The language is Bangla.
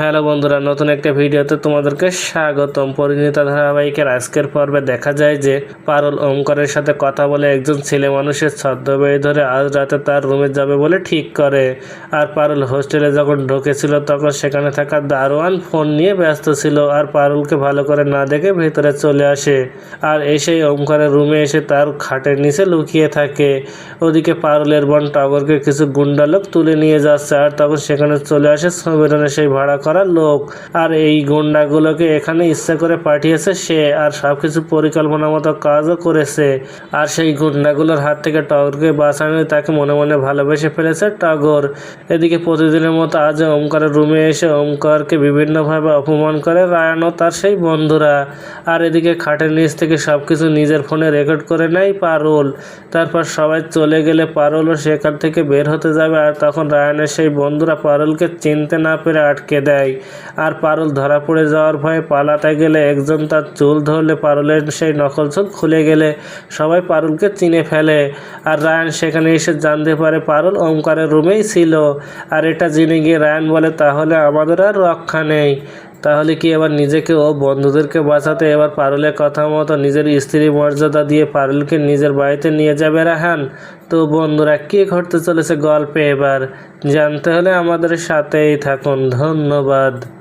হ্যালো বন্ধুরা, নতুন একটা ভিডিওতে তোমাদেরকে স্বাগতম। পরিণীতা ধারাবাহিকের আজকের পর্বে দেখা যায় যে পারুল ওমকারের সাথে কথা বলে একজন ছেলে মানুষের ছদ্মবেয় ধরে আজ রাতে তার রুমে যাবে বলে ঠিক করে। আর পারুল হোস্টেলে যখন ঢুকেছিল তখন সেখানে থাকা দারোয়ান ফোন নিয়ে ব্যস্ত ছিল আর পারুলকে ভালো করে না দেখে ভেতরে চলে আসে। আর এসেই ওমকারের রুমে এসে তার খাটের নিচে লুকিয়ে থাকে। ওদিকে পারুলের বোন টগরকে কিছু গুন্ডা লোক তুলে নিয়ে যাচ্ছে আর তখন সেখানে চলে আসে সমীরনের সেই ভাড়া করা লোক। আর এই গুন্ডাগুলোকে এখানে ইচ্ছা করে পাঠিয়েছে সে, আর সবকিছু পরিকল্পনা মতো কাজও করেছে। আর সেই গুন্ডাগুলোর হাত থেকে টগরকে বাঁচানোই তাকে মনে মনে ভালোবেসে ফেলেছে টগর। এদিকে প্রতিদিনের মতো আজ ওমকারের রুমে এসে ওমকারকে বিভিন্নভাবে অপমান করে রায়ান তার সেই বন্ধুরা। আর এদিকে খাটের নিচ থেকে সবকিছু নিজের ফোনে রেকর্ড করে নেয় পারুল। তারপর সবাই চলে গেলে পারুলও সেখান থেকে বের হতে যাবে, আর তখন রায়ানের সেই বন্ধুরা পারুলকে চিনতে না পেরে আটকে দেয়। আর পারুল ধরা পড়ে যাওয়ার ভয়ে পালাতে গেলে একজন তার চুল ধরলে পারুলের সেই নকল চুল খুলে গেলে সবাই পারুলকে চিনে ফেলে। আর রায়ান সেখানে এসে জানতে পারে পারুল ওমকারের রুমেই ছিল। আর এটা জেনে গিয়ে রায়ান বলে, তাহলে আমাদের আর রক্ষা নেই। তাহলে কি এবার নিজেকে ও বন্ধুদেরকে বাঁচাতে এবার পারুলের কথা মতো নিজের স্ত্রী মর্যাদা দিয়ে পারুলকে নিজের বাড়িতে নিয়ে যাবে রাহান? তো বন্ধুরা, কী ঘটতে চলেছে গল্পে এবার? জানতে হলে আমাদের সাথেই থাকুন। ধন্যবাদ।